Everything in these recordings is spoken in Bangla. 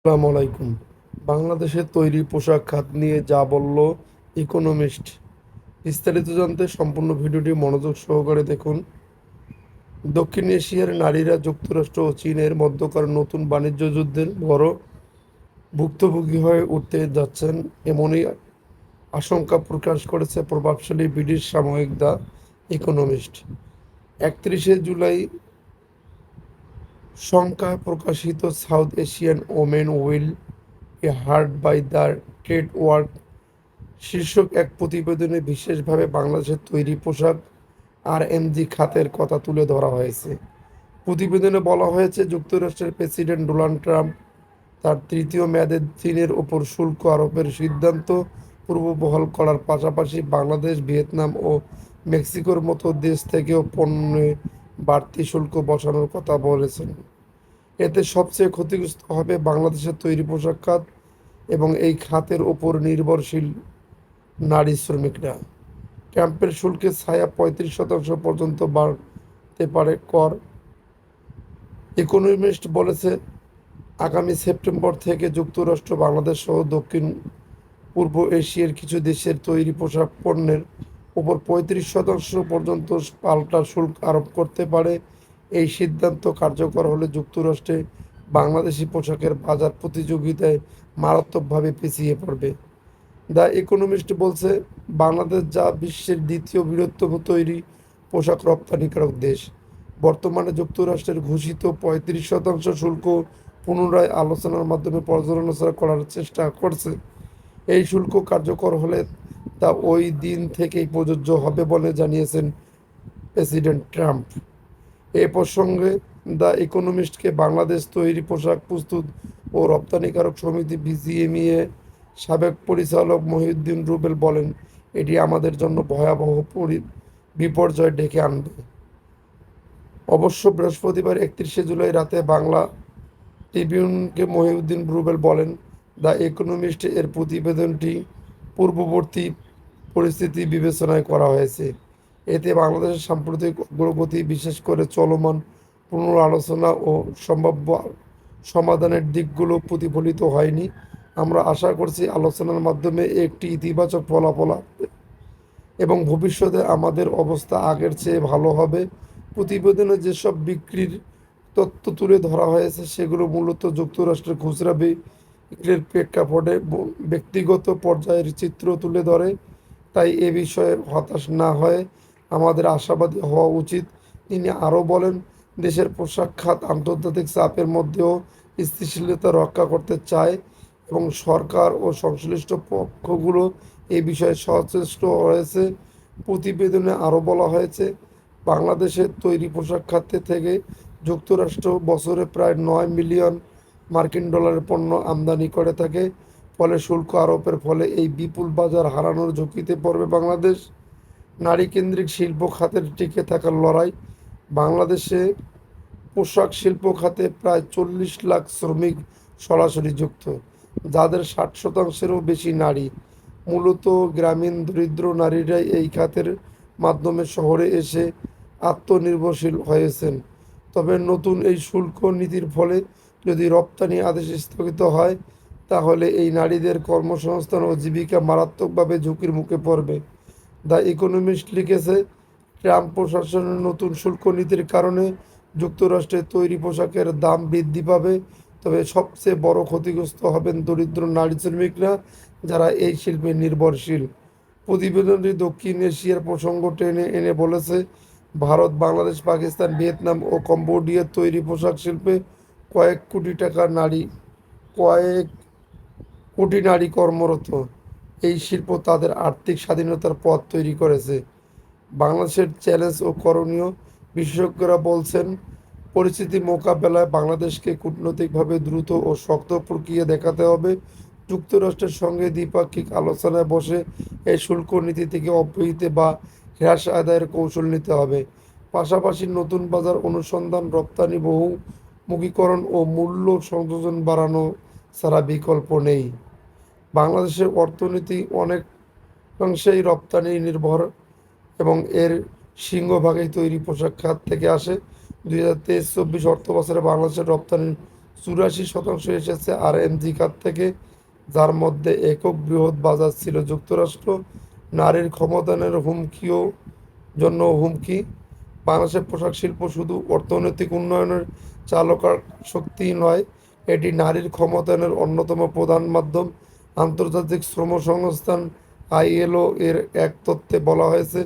আসসালামু আলাইকুম। বাংলাদেশের তৈরি পোশাক খাত নিয়ে যা বলল ইকোনমিস্ট। বিস্তারিত জানতে সম্পূর্ণ ভিডিওটি মনোযোগ সহকারে দেখুন। দক্ষিণ এশিয়ার নারীরা যুক্তরাষ্ট্র ও চীনের মধ্যকার নতুন বাণিজ্য যুদ্ধের বড় ভুক্তভোগী হয়ে উঠতে যাচ্ছেন এমনই আশঙ্কা প্রকাশ করেছে প্রভাবশালী ব্রিটিশ সাময়িক দ্য ইকোনমিস্ট। একত্রিশে জুলাই সংখ্যায় প্রকাশিত south Asian women will a hard by the trade work শীর্ষক এক প্রতিবেদনে বিশেষভাবে বাংলাদেশের তৈরি পোশাক আর এমজি খাতের কথা তুলে ধরা হয়েছে। প্রতিবেদনে বলা হয়েছে, যুক্তরাষ্ট্রের প্রেসিডেন্ট ডোনাল্ড ট্রাম্প তার তৃতীয় মেয়াদে চীনের ওপর শুল্ক আরোপের সিদ্ধান্ত পূর্ববহাল করার পাশাপাশি বাংলাদেশ, ভিয়েতনাম ও মেক্সিকোর মতো দেশ থেকেও পণ্যে বাড়তি শুল্ক বসানোর কথা বলেছেন। এতে সবচেয়ে ক্ষতিগ্রস্ত হবে বাংলাদেশের তৈরি পোশাক খাত এবং এই খাতের ওপর নির্ভরশীল নারী শ্রমিকরা। ক্যাম্পের শুল্কের ছায়া পঁয়ত্রিশ শতাংশ পর্যন্ত বাড়তে পারে কর। ইকোনমিস্ট বলেছে, আগামী সেপ্টেম্বর থেকে যুক্তরাষ্ট্র, বাংলাদেশ সহ দক্ষিণ পূর্ব এশিয়ার কিছু দেশের তৈরি পোশাক পণ্যের উপর পঁয়ত্রিশ শতাংশ পর্যন্ত পাল্টা শুল্ক আরোপ করতে পারে। এই সিদ্ধান্ত কার্যকর হলে যুক্তরাষ্ট্রে বাংলাদেশি পোশাকের বাজার প্রতিযোগিতায় মারাত্মকভাবে পিছিয়ে পড়বে। দ্য ইকোনমিস্ট বলছে, বাংলাদেশ যা বিশ্বের দ্বিতীয় বৃহত্তম তৈরি পোশাক রপ্তানিকারক দেশ। বর্তমানে যুক্তরাষ্ট্রের ঘোষিত পঁয়ত্রিশ শতাংশ শুল্ক পুনরায় আলোচনার মাধ্যমে পর্যালোচনা করার চেষ্টা করছে। এই শুল্ক কার্যকর হলে তা ওই দিন থেকেই প্রযোজ্য হবে বলে জানিয়েছেন প্রেসিডেন্ট ট্রাম্প। এ প্রসঙ্গে দ্য ইকোনমিস্টকে বাংলাদেশ তৈরি পোশাক প্রস্তুত ও রপ্তানিকারক সমিতি বিজিএমইএ সাবেক পরিচালক মহিউদ্দিন রুবেল বলেন, এটি আমাদের জন্য ভয়াবহ পরি, বিপর্যয় ডেকে আনবে। অবশ্য বৃহস্পতিবার একত্রিশে জুলাই রাতে বাংলা ট্রিবিউনকে মহিউদ্দিন রুবেল বলেন, দ্য ইকোনমিস্ট এর প্রতিবেদনটি পূর্ববর্তী পরিস্থিতি বিবেচনায় করা হয়েছে। এতে বাংলাদেশের সাম্প্রতিক অগ্রগতি বিশেষ করে চলমান পুনরালোচনা ও সম্ভাব্য সমাধানের দিকগুলো প্রতিফলিত হয়নি। আমরা আশা করছি আলোচনার মাধ্যমে একটি ইতিবাচক ফলাফল এবং ভবিষ্যতে আমাদের অবস্থা আগের চেয়ে ভালো হবে। প্রতিবেদনে যেসব বিক্রির তথ্য তুলে ধরা হয়েছে, সেগুলো মূলত যুক্তরাষ্ট্রের খুচরা বিক্রির প্রেক্ষাপটে ব্যক্তিগত পর্যায়ের চিত্র তুলে ধরে। তাই এ বিষয়ে হতাশ না হয়ে আমাদের আশাবাদী হওয়া উচিত। তিনি আরও বলেন, দেশের পোশাক খাত আন্তর্জাতিক চাপের মধ্যেও স্থিতিশীলতা রক্ষা করতে চায় এবং সরকার ও সংশ্লিষ্ট পক্ষগুলো এ বিষয়ে সচেষ্ট হয়েছে। প্রতিবেদনে আরও বলা হয়েছে বাংলাদেশের তৈরি পোশাক খাতে থেকে যুক্তরাষ্ট্র বছরে প্রায় নয় মিলিয়ন মার্কিন ডলারের পণ্য আমদানি করে থাকে। ফলে শুল্ক আরোপের ফলে এই বিপুল বাজার হারানোর ঝুঁকিতে পড়বে বাংলাদেশ। নারী কেন্দ্রিক শিল্প খাতের টিকে থাকার লড়াই। বাংলাদেশে পোশাক শিল্প খাতে প্রায় চল্লিশ লাখ শ্রমিক সরাসরি যুক্ত, যাদের ষাট শতাংশেরও বেশি নারী। মূলত গ্রামীণ দরিদ্র নারীরাই এই খাতের মাধ্যমে শহরে এসে আত্মনির্ভরশীল হয়েছেন। তবে নতুন এই শুল্ক নীতির ফলে যদি রপ্তানি আদেশ স্থগিত হয় তাহলে এই নারীদের কর্মসংস্থান ও জীবিকা মারাত্মকভাবে ঝুঁকির মুখে পড়বে। দ্য ইকোনমিস্ট লিখেছে, ট্রাম্প প্রশাসনের নতুন শুল্ক নীতির কারণে যুক্তরাষ্ট্রের তৈরি পোশাকের দাম বৃদ্ধি পাবে, তবে সবচেয়ে বড় ক্ষতিগ্রস্ত হবেন দরিদ্র নারী শ্রমিকরা যারা এই শিল্পে নির্ভরশীল। প্রতিবেদনটি দক্ষিণ এশিয়ার প্রসঙ্গ টেনে এনে বলেছে, ভারত, বাংলাদেশ, পাকিস্তান, ভিয়েতনাম ও কম্বোডিয়ার তৈরি পোশাক শিল্পে কয়েক কোটি টাকা নারী, কয়েক কোটি নারী কর্মরত। এই শিল্প তাদের আর্থিক স্বাধীনতার পথ তৈরি করেছে। বাংলাদেশের চ্যালেঞ্জ ও করণীয় বিশেষজ্ঞরা বলছেন, পরিস্থিতি মোকাবেলায় বাংলাদেশকে কূটনৈতিকভাবে দ্রুত ও শক্ত প্রক্রিয়া দেখাতে হবে। যুক্তরাষ্ট্রের সঙ্গে দ্বিপাক্ষিক আলোচনায় বসে এই শুল্ক নীতি থেকে অব্যাহতি বা হ্রাস আদায়ের কৌশল নিতে হবে। পাশাপাশি নতুন বাজার অনুসন্ধান, রপ্তানি, বহুমুখীকরণ ও মূল্য সংযোজন বাড়ানো ছাড়া বিকল্প নেই। বাংলাদেশের অর্থনীতি অনেক অংশেই রপ্তানি নির্ভর এবং এর সিংহভাগই তৈরি পোশাক খাত থেকে আসে। দুই হাজার তেইশ, চব্বিশ অর্থ বছরে বাংলাদেশের রপ্তানির চুরাশি শতাংশ এসেছে। আর এমজি খাত থেকে, যার মধ্যে একক বৃহৎ বাজার ছিল যুক্তরাষ্ট্র, নারীর ক্ষমতায়নের হুমকিও জন্য হুমকি। বাংলাদেশের পোশাক শিল্প শুধু অর্থনৈতিক উন্নয়নের চালকার শক্তি নয়, এটি নারীর ক্ষমতায়নের অন্যতম প্রধান মাধ্যম। আন্তর্জাতিক শ্রম সংস্থান আইএলও এর এক তথ্যে বলা হয়েছে,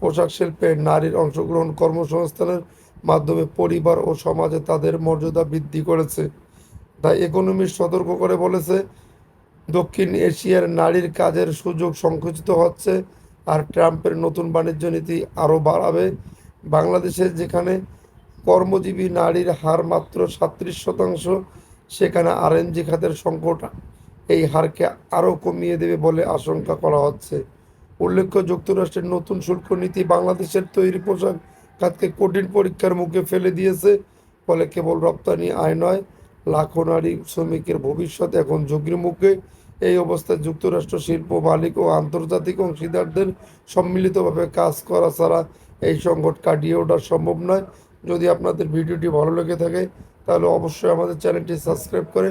পোশাক শিল্পে নারীর অংশগ্রহণ কর্মসংস্থানের মাধ্যমে পরিবার ও সমাজে তাদের মর্যাদা বৃদ্ধি করেছে। দ্য ইকোনমিস্ট সতর্ক করে বলেছে, দক্ষিণ এশিয়ার নারীর কাজের সুযোগ সংকুচিত হচ্ছে আর ট্রাম্পের নতুন বাণিজ্য নীতি আরও বাড়াবে। বাংলাদেশে যেখানে কর্মজীবী নারীর হার মাত্র সাত্রিশ শতাংশ, সেখানে আরএনজি খাতের সংকট এই হারকে আরও কমিয়ে দেবে বলে আশঙ্কা করা হচ্ছে। উল্লেখ্য, যুক্তরাষ্ট্রের নতুন শুল্ক নীতি বাংলাদেশের তৈরি পোশাক খাতকে কঠিন পরীক্ষার মুখে ফেলে দিয়েছে, ফলে কেবল রপ্তানি আয় নয়, লাখো নারী শ্রমিকের ভবিষ্যৎ এখন ঝুঁকির মুখে। এই অবস্থায় যুক্তরাষ্ট্র শিল্প, মালিক ও আন্তর্জাতিক অংশীদারদের সম্মিলিতভাবে কাজ করা ছাড়া এই সংকট কাটিয়ে ওঠা সম্ভব নয়। যদি আপনাদের ভিডিওটি ভালো লেগে থাকে, তাহলে অবশ্যই আমাদের চ্যানেলটি সাবস্ক্রাইব করে